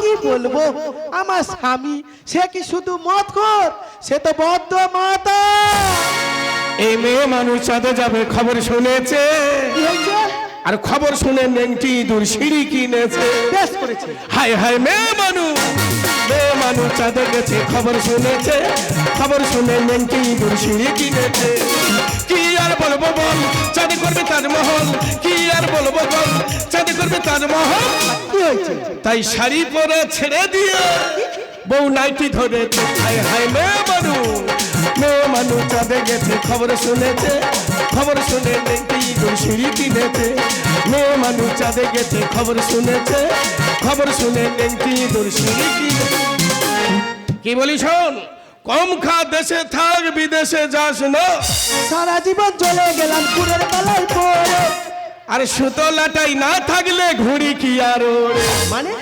কি বলব? আমার স্বামী সে কি শুধু মত কর সে তো বদ্ধ মাতা। এই মেয়ে মানুষ চাঁদে যাবে খবর শুনেছে কি হয়েছে? আর খবর শুনে নেংটি দূর সিঁড়ি কিনেছে। হায় হায় মেয়ে মানুষ মেয়ে মানুষ চাঁদে গেছে খবর শুনেছে খবর শুনে নেংটি দূর সিঁড়ি কিনেছে। কি আর বলব বল চাঁদে করবে তার মহল কি আর বলব বল চাঁদে করবে তার মহল। তাই শাড়ি পরে ছেড়ে দিয়ে বউ নাইটি ধরেছে। হায় হায় মেয়ে মানু মেয়ে মানু চাঁদে গেছে খবর শুনেছে খবর শুনে দেখি সিঁড়ি কিনেছে। মেয়ে মানু চাঁদে গেছে খবর শুনেছে খবর শুনে দেখি সিঁড়ি কিনেছে। কি বলি শোন কম খা দেশে থাক বিদেশে যাস না। সারা জীবন চলে গেলাম কুড়ের তলায় পড়ে। আর সুতো লাটাই না থাকলে ঘুড়ি কি আর মানে?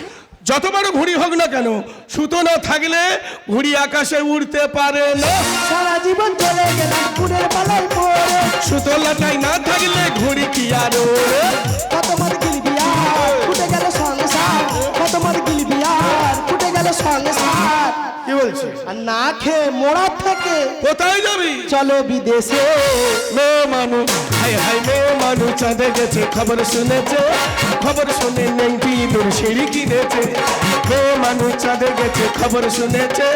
যত বড় ঘুড়ি হোক না কেন সুতো না থাকলে ঘুড়ি আকাশে উড়তে পারে না। সারা জীবন চলে গেলাম পড়ে সুতো লাটাই না থাকলে ঘুড়ি কি আর ওড়ে? কত মার গিলবি আর ফুটে গেল সংসার। কত মার গিলবি আর ফুটে গেল সংসার। কি বলছিস? আর না খেয়ে মোড়া থেকে কোথায় যাবি? চলো বিদেশে। মেয়ে মানুষ হাই হাই মেয়ে মানুষ চাঁদে গেছে খবর শুনেছে। খবর শুনে নেংটি দূর সিঁড়ি কিনেছে। মেয়ে মানুষ চাঁদে গেছে খবর শুনেছে।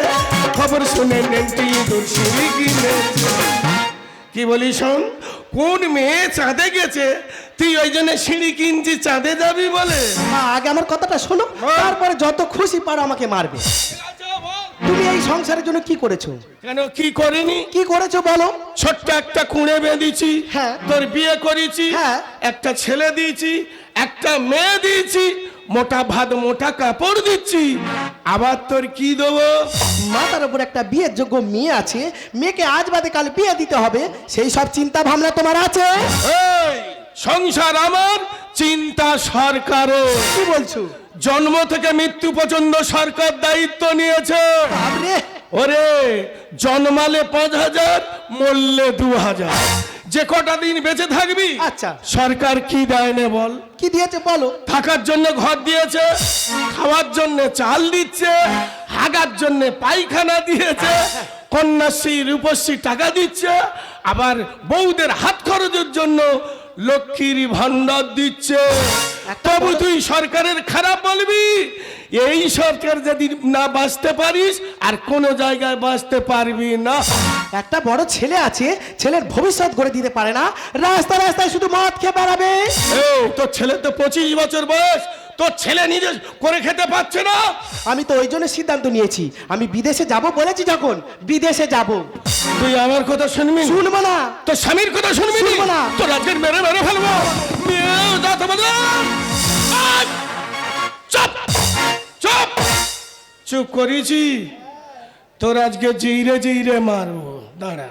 খবর শুনে নেংটি দূর সিঁড়ি কিনেছে। কি বলি শোন কোন মেয়ে চাঁদে গেছে তুই ওই জন্য সিঁড়ি কিনছি চাঁদে যাবি বলে? মা আগে আমার কথাটা শোনো তারপরে যত খুশি পারো আমাকে মারবে। তুমি এই সংসারের জন্য কি করেছ? কেন কি করিনি? কি করেছ বলো? ছোট্ট একটা কুঁড়ে বেঁধেছি হ্যাঁ। তোর বিয়ে করেছি হ্যাঁ। একটা ছেলে দিয়েছি একটা মেয়ে দিয়েছি মোটা ভাত মোটা কাপড় দিচ্ছি। আবার তোর কি দেবো? মাথার উপর একটা বিয়ের যোগ্য মেয়ে আছে মেয়েকে আজ বাদে কাল বিয়ে দিতে হবে সেই সব চিন্তা ভাবনা তোমার আছে? সংসার আমার চিন্তা সরকারও কি বলছো? জন্ম থেকে মৃত্যু পর্যন্ত সরকার দায়িত্ব নিয়েছে। ওরে জন্মালে পাঁচ হাজার মরলে দু হাজার যে কটা দিন বেঁচে থাকবি আচ্ছা। সরকার কি দেয় না বল? কি দিয়েছে বলো? থাকার জন্য ঘর দিয়েছে খাওয়ার জন্য চাল দিচ্ছে হাগার জন্য পায়খানা দিয়েছে কন্যাশ্রী রূপশ্রী টাকা দিচ্ছে আবার বউদের হাত খরচের জন্য লক্ষ্মীর ভান্ডার দিচ্ছে। তবু তুই সরকারের খারাপ বলবি? এই সরকার যদি না বাঁচতে পারিস আর কোনো জায়গায় বাঁচতে পারবি না। একটা বড় ছেলে আছে ছেলের ভবিষ্যৎ গড়ে দিতে পারে না। রাস্তা রাস্তায় শুধু মদ খেয়ে বেড়াবে। তোর ছেলে তো পঁচিশ বছর বয়স। তোর ছেলে নিজে করে খেতে পারছে না? আমি তো ওই জন্য সিদ্ধান্ত নিয়েছি। আমি বিদেশে যাব বলেছি যখন বিদেশে যাব। তুই আমার কথা শুনবি? শুনব না। তোর স্বামীর কথা শুনবি? শুনব না। তোর আজকের মেরে মেরে ফেলব! চুপ! চুপ! চুপ করেছি। তোর আজকে জিরে জিরে মারবো। দাঁড়া।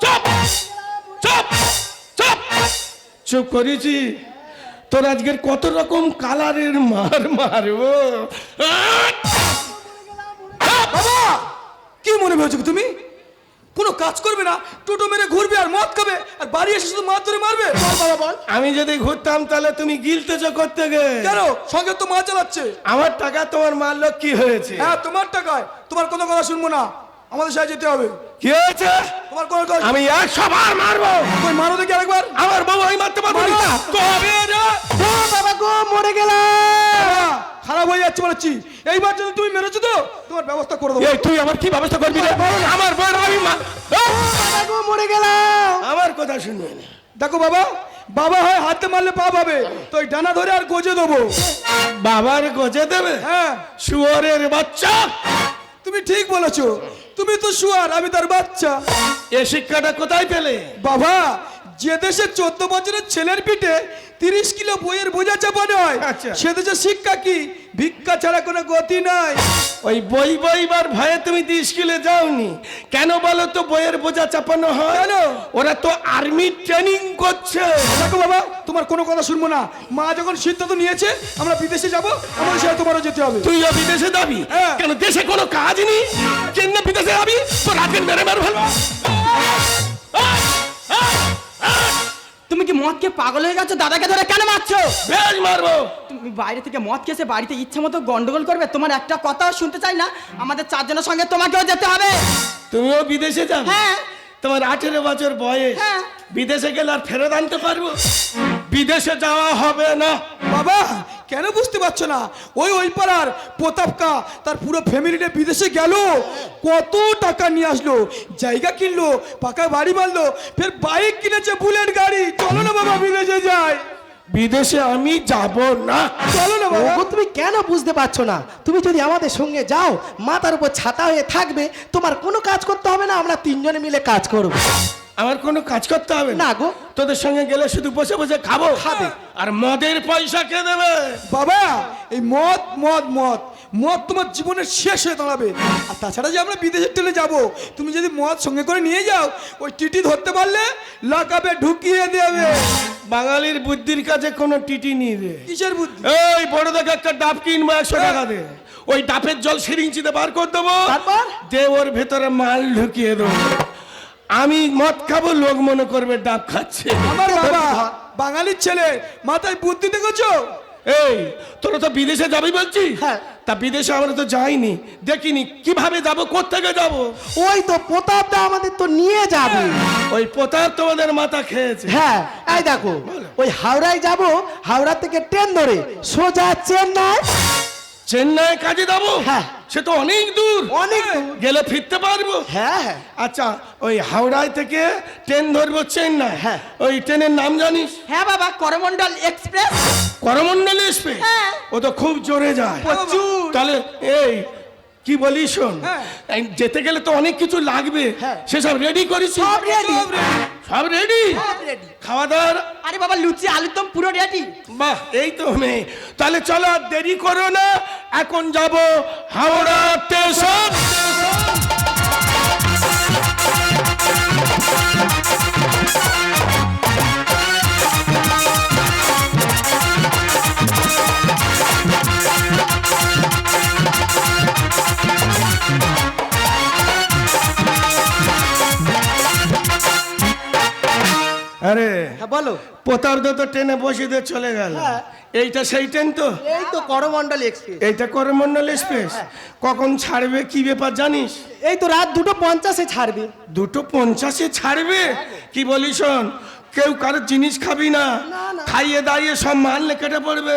চুপ! চুপ! চুপ করেছি। তোর আজকের কত রকম কালারের মার মারবো বাবা! কি মনে ভেবেছো তুমি? কোনো কাজ করবে না টোটো মেরে ঘুরবে আর মদ খাবে আর বাড়ি এসে শুধু মাছ ধরে মারবে? বল আমি যদি ঘুরতাম তাহলে তুমি গিলতেছ করতে গে। কেন? সঙ্গে তো মা চালাচ্ছে। আমার টাকা তোমার মারলো কি হয়েছে। হ্যাঁ তোমার টাকায়। তোমার কোনো কথা শুনব না। আমাদের সাথে যেতে হবে। কি হয়েছে? আমি একশো বার মারবো। কই মারো দেখি আরেকবার। আমার বউ আমি মারতে পারব না। ও বাবা গো মরে গেলাম খারাপ হয়ে যাচ্ছে বলেছি এইবার যদি তুমি মেরেছো তো তোমার ব্যবস্থা করে দেবো। এই তুই আমার কি ব্যবস্থা করবি রে? আমার বউ আমি! বাবা গো মরে গেলাম আমার কথা শুনবে না। দেখো বাবা বাবা হয় হাতে মারলে পা পাবে তো ডানা ধরে আর গোজে দেবো। বাবার গজে দেবে? হ্যাঁ। শুয়ারের বাচ্চা? তুমি ঠিক বলেছ। তুমি তো শুয়ার আমি তার বাচ্চা। এ শিক্ষাটা কোথায় পেলে? বাবা যে দেশে চোদ্দ বছরের ছেলের পিঠে তিরিশ কিলো বইয়ের বোঝা চাপানো হয় আচ্ছা। সে দেশের শিক্ষা কি? ভিক্ষা ছাড়া কোনো গতি নাই। ওই বই বইবার ভয়ে তুমি স্কুলে যাওনি কেন বলো তো বইয়ের বোঝা চাপানো হয়? ওরা তো আর্মি ট্রেনিং করছে। দেখো বাবা তোমার কোনো কথা শুনব না। মা যখন সিদ্ধান্ত নিয়েছে আমরা বিদেশে যাব আমার সাথে তোমারও যেতে হবে। তুইও বিদেশে যাবি? হ্যাঁ। কেন দেশে কোনো কাজ নেই? কেন বিদেশে যাবি? তো রাতের মেরে মেরে ফেলব তুমি কি মদ কে পাগল হয়ে গেছো দাদাকে ধরে কেন মারছো? বেশ মারবো। তুমি তুমি বাইরে থেকে মদ খেয়েছে বাড়িতে ইচ্ছা মতো গন্ডগোল করবে? তোমার একটা কথাও শুনতে চাই না। আমাদের চারজনের সঙ্গে তোমাকেও যেতে হবে। তুমিও বিদেশে যাবে হ্যাঁ। তোমার আঠেরো বছর বয়স। হ্যাঁ। বিদেশে গেলে আর ফেরত আনতে পারব? বিদেশে যাওয়া হবে না। বাবা কেন বুঝতে পারছ না? ওই ওই পাড়ার প্রতাপকা তার পুরো ফ্যামিলিটা বিদেশে গেল। কত টাকা নিয়ে আসলো জায়গা কিনলো পাকা বাড়ি বাঁধলো ফের বাইক কিনেছে বুলেট গাড়ি। চলো না বাবা বিদেশে যায় বিদেশে আমি যাব না। চলো না বাবা। তুমি কেন বুঝতে পারছ না? তুমি যদি আমাদের সঙ্গে যাও মাথার উপর ছাতা হয়ে থাকবে তোমার কোনো কাজ করতে হবে না আমরা তিনজনে মিলে কাজ করব। আমার কোনো কাজ করতে হবে না। গো। তোদের সঙ্গে গেলে শুধু বসে বসে খাব। খাবে। আর মদের পয়সা কে দেবে? বাবা এই মদ মদ মদ। মদ তোমার জীবনের শেষ হয়ে দাঁড়াবে। আর তাছাড়া যে আমরা বিদেশের ট্রেনে যাব তুমি যদি মদ সঙ্গে করে নিয়ে যাও ওই টিটি ধরতে পারলে লাকাবে ঢুকিয়ে দেবে। বাঙালির বুদ্ধির কাছে কোনো টিটি নিয়ে দে। কিসের বুদ্ধি? এই বড় দেখে একটা ডাব কিনবো একশো টাকা দে ওই ডাবের জল সিরিঞ্চিতে বার করে দেবো। তারপর? দে ওর ভেতরে মাল ঢুকিয়ে দেবো। আমি মদ খাব লোক মনে করবে ডাব খাচ্ছে। আমার বাবা বাঙালির ছেলে মাথায় বুদ্ধি দেখেছ? এই তোরা তো বিদেশে যাবি বলছি হ্যাঁ। তা বিদেশে আমরা তো যাইনি দেখিনি কীভাবে যাব কোথেকে যাব? ওই তো প্রতাপদা আমাদের তো নিয়ে যাবে। ওই পোতার তোমাদের মাথা খেয়েছে। হ্যাঁ এই দেখো ওই হাওড়ায় যাব হাওড়া থেকে ট্রেন ধরে সোজা চেন্নাই। চেন্নাই কাজে যাব? হ্যাঁ। সে তো অনেক দূর। অনেক গেলে ফিরতে পারব। হ্যাঁ হ্যাঁ। আচ্ছা ওই হাওড়ায় থেকে ট্রেন ধরবো চেন্নাই। হ্যাঁ। ওই ট্রেনের নাম জানিস? হ্যাঁ বাবা করমন্ডল এক্সপ্রেস। করমন্ডল এক্সপ্রেস? হ্যাঁ। ও তো খুব জোরে যায়। তাহলে এই কি বলি শোন? হ্যাঁ। যেতে গেলে তো অনেক কিছু লাগবে। হ্যাঁ। সেসব রেডি করিস সব রেডি সব রেডি খাওয়া দাওয়ার আরে বাবা লুচি আলুর দম পুরো রেডি বাহ এই তো মেয়ে। তাহলে চলো আর দেরি করো না। এখন যাব হাওড়া স্টেশন। বলো। পোতার তো ট্রেনে বসে দিয়ে চলে গেল। হ্যাঁ। এইটা সেই ট্রেন তো? এই তো করমন্ডল এক্সপ্রেস এইটা করমন্ডল এক্সপ্রেস কখন ছাড়বে কি ব্যাপার জানিস? এই তো রাত দুটো পঞ্চাশে ছাড়বে। দুটো পঞ্চাশে ছাড়বে? কি বলি শোন কেউ কারোর জিনিস খাবি না। খাইয়ে দাঁড়িয়ে সব মাল কেটে পড়বে।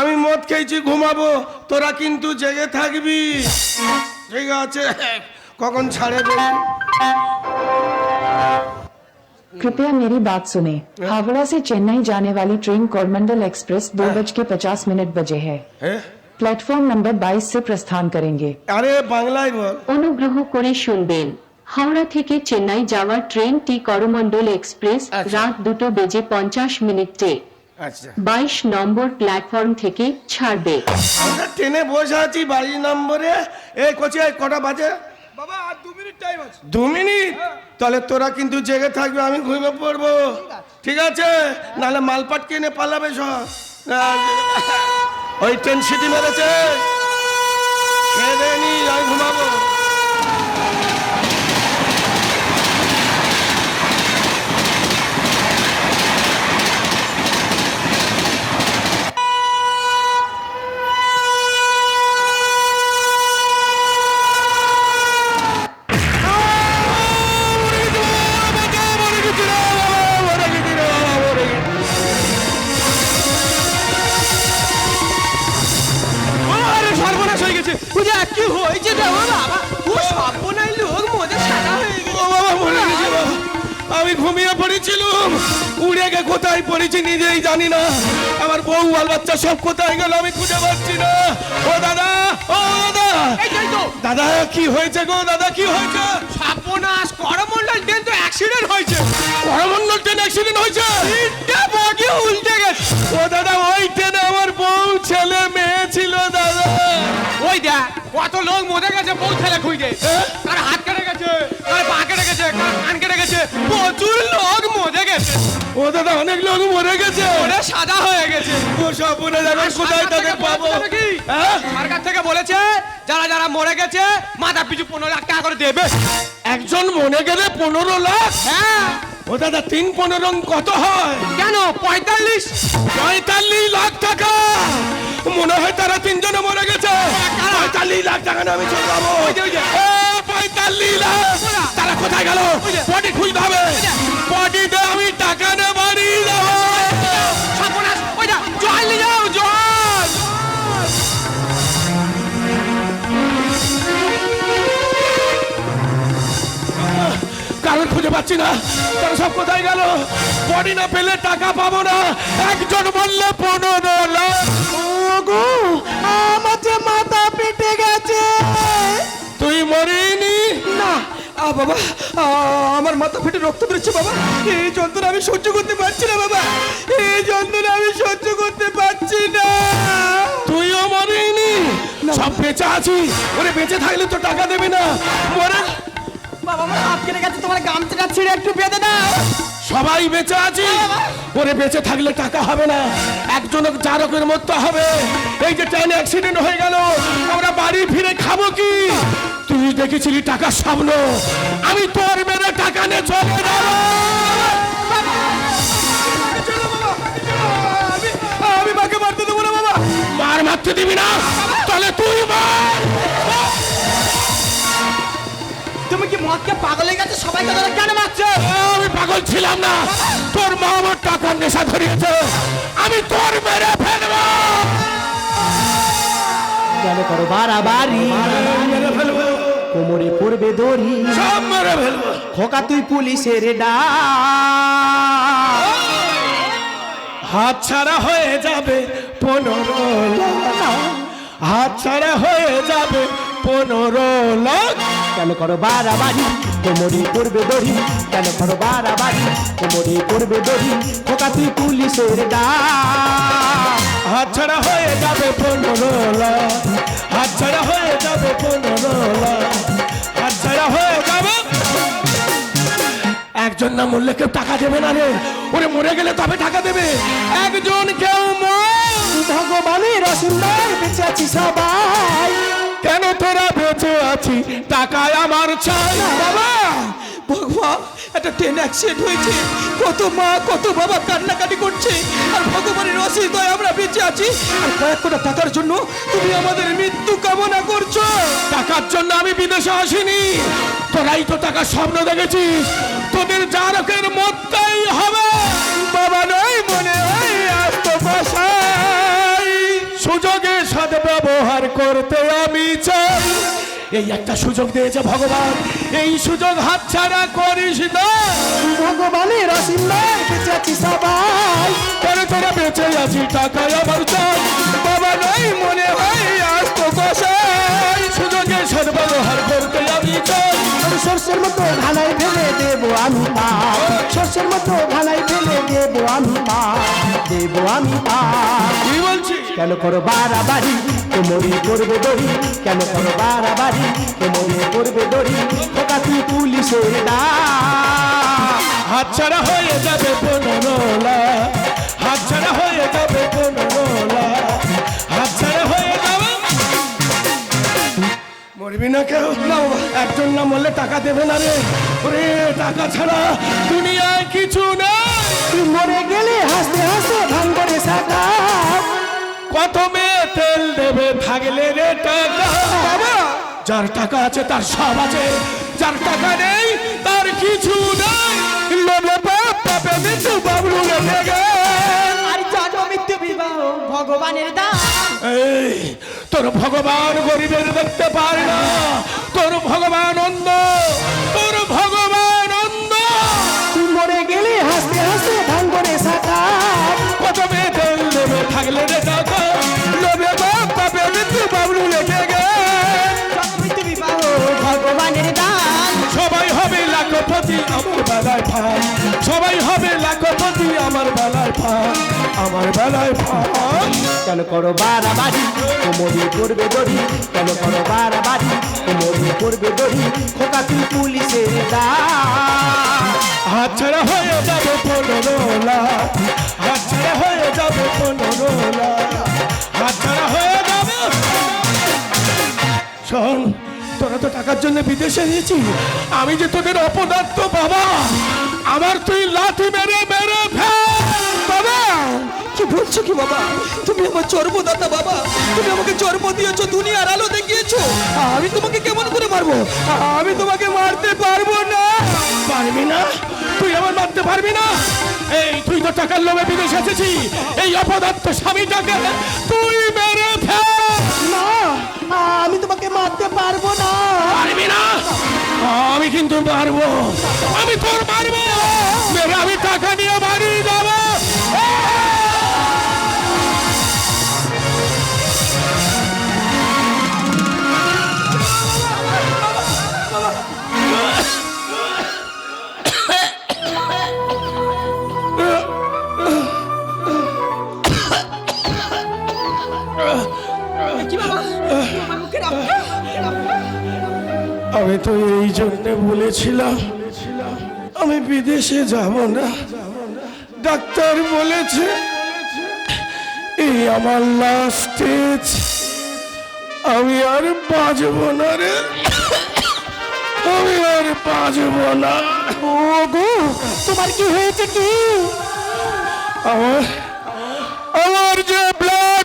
আমি মদ খেয়েছি ঘুমাবো। তোরা কিন্তু জেগে থাকবি। ঠিক আছে কখন ছাড়ে দেখি कृपया मेरी बात सुने हावड़ा से चेन्नई जाने वाली ट्रेन कोरमंडल एक्सप्रेस दो बज के पचास मिनट बजे है হ্যাঁ प्लेटफॉर्म नंबर 22 से प्रस्थान करेंगे আরে বাংলায় বল অনুগ্রহ করে শুনবেন হাওড়া থেকে চেন্নাই যাওয়ার ট্রেনটি করমণ্ডল এক্সপ্রেস আচ্ছা। রাত দুটো বেজে পঞ্চাশ মিনিটে আচ্ছা বাইশ নম্বর প্ল্যাটফর্ম থেকে ছাড়বে আমরা ট্রেনে বসে আছি বাড়ি নম্বরে এই কোচে কটা বাজে বাবা আর দু মিনিট টাইম আছে। দু মিনিট? তাহলে তোরা কিন্তু জেগে থাকবে আমি ঘুমিয়ে পড়ব। ঠিক আছে। নাহলে মালপাট কিনে পালাবে সব। ওই ট্রেন সিটি মেরেছে। খেয়ে দেয়নি আমি ঘুমাবো। আমি ঘুমিয়ে পড়েছিলাম। উড়ে গে কোথায় পড়েছি নিজেই জানি না। আমার বউ আর বাচ্চা সব কোথায় গেল আমি খুঁজে পাচ্ছি না। ও দাদা ও দাদা। দাদা কি হয়েছে গো? দাদা কি হয়েছে? সর্বনাশ করমন্ডল ট্রেন তো অ্যাক্সিডেন্ট হয়েছে। করমন্ডল ট্রেন অ্যাক্সিডেন্ট হয়েছে? বগি উল্টে গেছে। ও দাদা ওই ট্রেনে আমার বউ ছেলে মেয়ে ছিল দাদা। ওই দেখ কত লোক মরে গেছে বউ ছেলে খুঁজে। কার হাত কেটে গেছে কার পা কেটে গেছে কার কান কেটে গেছে প্রচুর লোক মরে গেছে। ও দাদা অনেক লোক মরে গেছে। ওরে সাদা হয়ে গেছে। ও সব যাবে কোথায় তাকে পাবো? হ্যাঁ? সরকার থেকে বলেছে যারা যারা মরে গেছে মাথা পিছু পনেরো লাখ টাকা করে দেবে। একজন মনে গেলে পনেরো লাখ? হ্যাঁ। ও দাদা তিন পনেরো কত হয়? কেন? পঁয়তাল্লিশ? পঁয়তাল্লিশ লাখ টাকা। মনে হয় তারা তিনজনে মরে গেছে। পঁয়তাল্লিশ লাখ টাকা আমি চলে পঁয়তাল্লিশ লাখ। তারা কোথায় গেল? বডি খুঁজতে হবে। বডিতে আমি টাকা নে বাড়ি যাব। পাচ্ছি না। তারা সব কোথায় গেল? বডি না পেলে টাকা পাবো না। একজন বললে পনেরো লাখ। যে মাথা পেটে গেছে। তুই মরিনি? না আ বাবা আ, আমার মাথা ফেটে রক্ত বেরোচ্ছে বাবা। এই যন্ত্রণা আমি সহ্য করতে পারছি না বাবা। এই যন্ত্রণা আমি সহ্য করতে পারছি না। তুইও মরিনি? সব বেঁচে আছি ওরে বেঁচে থাকলে তো টাকা দেবে না। মরে বাবা আমার হাত কেটে গেছে তোমার গামছাটা ছিঁড়ে একটু বেঁধে দাও। সবাই বেঁচে আছি। ওরে বেঁচে থাকলে টাকা হবে না। একজন চারকের মতো হবে। এই যে ট্রেন অ্যাক্সিডেন্ট হয়ে গেল আমরা বাড়ি ফিরে খাব কি? তুই দেখেছিলি টাকার স্বপ্ন? আমি তোর মেরে টাকা নিয়ে চলে যাব। আমি মাকে মারতে দেবো না বাবা। মার মারতে দিবি না তাহলে তুই মার। কি মদকে পাগল হয়ে গেছে সবাইকে ধরে কেন মারছো? আমি পাগল ছিলাম না। তোর মা আমার টাকার নেশা ধরিয়েছে। আমি তোর মেরে ফেলব। কেন করো বাড়াবাড়ি। কোমরে পড়বে দড়ি। সব মেরে ফেলব। খোকা তুই পুলিশের ডা। হাত ছাড়া হয়ে যাবে পনেরো লাখ। হাত ছাড়া হয়ে যাবে পনেরো লাখ। কেন করো বাড়াবাড়ি? কোমরে পড়বে দড়ি, কেন করো বাড়াবাড়ি? কোমরে পড়বে দড়ি খোকা তুই পুলিশের ডা হাত ছাড়া হয়ে যাবে পনেরো লাখ। হাত ছাড়া হয়ে যাবে পনেরো লাখ। হাত ছাড়া হয়ে যাবে। একজন না মরলে কেউ টাকা দেবে না রে। ওরে মরে গেলে তবে টাকা দেবে। একজন কেউ ভগবানের অসুন্দর বেঁচে আছি সবাই। কেন তোরা বেঁচে আছি? টাকায় আমার চাই বাবা ভগবান একটা ট্রেন অ্যাক্সিডেন্ট হয়েছে। কত মা কত বাবা কান্নাকাটি করছে। আর ভগবানের অশেষ দয় আমরা বেঁচে আছি। আর কয়েক কোটা টাকার জন্য তুমি আমাদের মৃত্যু কামনা করছ। টাকার জন্য আমি বিদেশে আসিনি। তোরাই তো টাকার স্বপ্ন দেখেছিস। তোদের জারকের মতটাই হবে। বাবা নয় মনে ব্যবহার করতে আমি চাই। এই একটা সুযোগ দিয়েছে ভগবান। এই সুযোগ হাতছাড়া করিস না। ভগবানের আশীর্বাদ বেঁচে আছি সবাই। কেন তোরা বেঁচে আছি টাকায় আবার চাই। বাবা নাই মনে হয় আজ তো সুযোগের সাথে করতে সর্ষের মতো ঘানায় ফেলে দেবো আমি পা সর্ষের মতো ঘানায় ফেলে দেবো আমি পা দেবো আমি পা কেন করো বাড়াবাড়ি? কোমরে পড়বে দড়ি? কেন করো বাড়াবাড়ি? কোমরে পড়বে দড়ি? খোকা তুই পুলিশের ডা হাতছাড়া হয়ে যাবে পনেরো একজন না মরলে টাকা দেবে না রে। ওরে টাকা ছাড়া দুনিয়ায় কিছু না তুই মরে গেলে হাসতে হাসতে ভাঙ করে সাকা কত মেয়ে তেল দেবে থাকলে রে টাকা। বাবা। যার টাকা আছে তার সব আছে। যার টাকা নেই তার কিছু নাই। লোভে পাপ পাপে মৃত্যু বাবলু লেগে আর জানো মৃত্যু বিবাহ ভগবানের দান। এই তোর ভগবান গরিবের দেখতে পারে না। তোর ভগবান অন্ধ। তোর ভগবান অন্ধ। মরে গেলে হাসতে হাসতে ভাঙ করে কত মেয়ে তেল দেবে থাকলে রে টাকা লোভে পাপ পাপে মৃত্যু বাবলু লেগে গেল ভগবানের দান। সবাই হবে লাখপতি আমার সবাই হবে ফাঁক আমার বেলায় ফাঁক কেন করো বাড়াবাড়ি? কোমরে করবে দড়ি। কেন করো বাড়াবাড়ি? কোমরে করবে দড়ি। খোকা তুই পুলিশের দান হাত ছাড়া হয়ে যাবে পনেরো লাখ। হাত ছাড়া হয়ে যাবে পনেরো লাখ। হাত ছাড়া হয়ে যাবে শোন তোরা তো টাকার জন্য বিদেশে গেছি আমি যে তোদের অপদার্থ বাবা আমার তুই লাথি মেরে মেরে ফেল। বাবা কি বলছো কি বাবা? তুমি আমার জন্মদাতা বাবা তুমি আমাকে জন্ম দিয়েছ দুনিয়ার আলো দেখিয়েছো। আমি তোমাকে কেমন করে মারবো? আমি তোমাকে মারতে পারব না। পারবি না? তুই আমার মারতে পারবি না? এই তুই তো টাকার লোভে বিদেশে এসেছি এই অপদার্থ স্বামীটাকে তুই মেরে ফেল। না আমি তোমাকে মারতে পারব না। পারবি না? আমি কিন্তু মারবো। আমি তোর মারবো। মেরে আমি টাকা নিয়ে বাড়ি যাব। আমি তো এই জন্য বলেছিলাম আমি বিদেশে যাব না। ডাক্তার বলেছে এই আমার লাস্ট স্টেজ আমি আর বাঁচব না রে। আমি আর বাঁচব না। ওগো তোমার কি হয়েছে কি? আমার আমার যে ব্লাড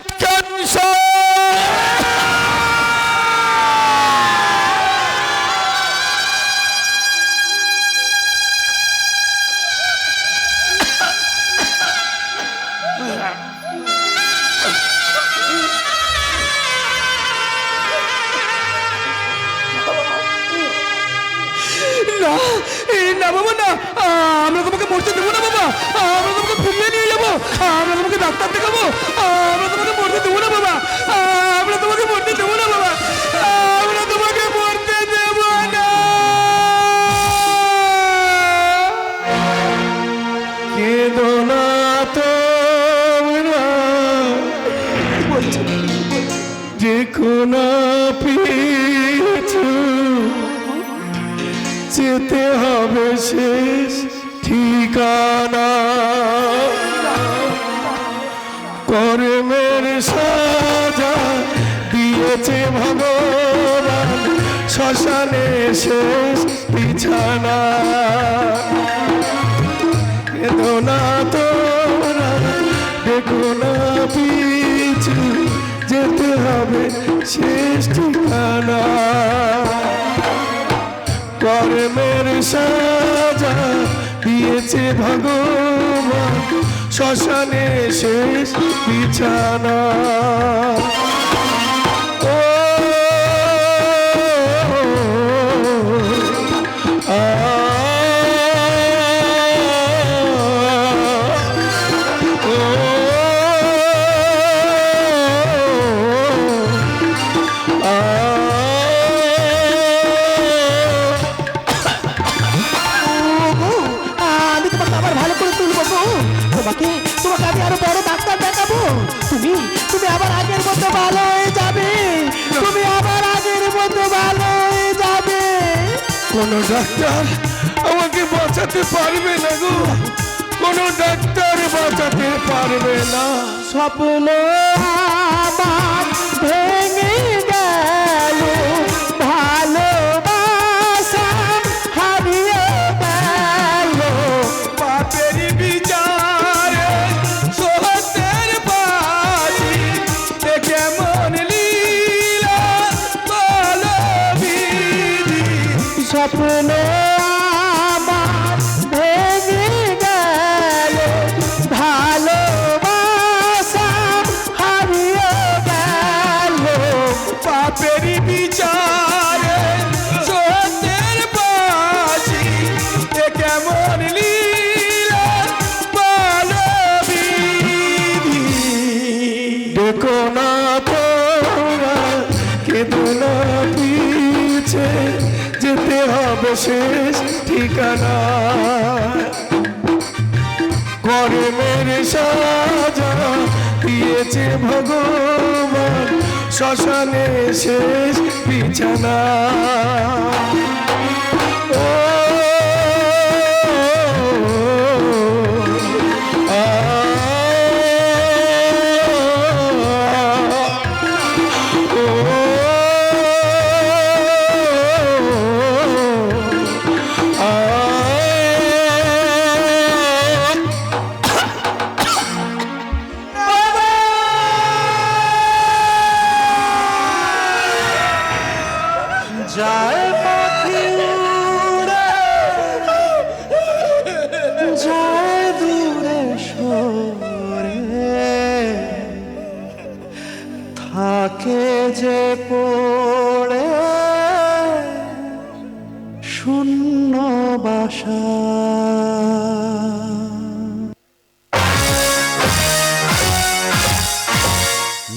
মরতে দেবো না বাবা। আমরা তোমাকে ফিরিয়ে নিয়ে যাব। আমরা তোমাকে ডাক্তার দেখাবো। আমরা তোমাকে মরতে দেবো না বাবা। আমরা তোমাকে মরতে দেবো না বাবা। আমরা তোমাকে মরতে দেবো না। পিছু যেতে হবে শেষ শ্মশানে শেষ বিছানা। না তোরা দেখো না পিছু, যেতে হবে শেষ ঠিকানা। কর্মের সাজা দিয়েছে ভগবান, শ্মশানে শেষ বিছানা। স্বপ্ন দেখো না তোরা কেঁদো না পিছে, যেতে হবে শেষ ঠিকানা। কর্মের সাজা, দিয়েছে ভগবান, শ্মশানে শেষ বিছানা।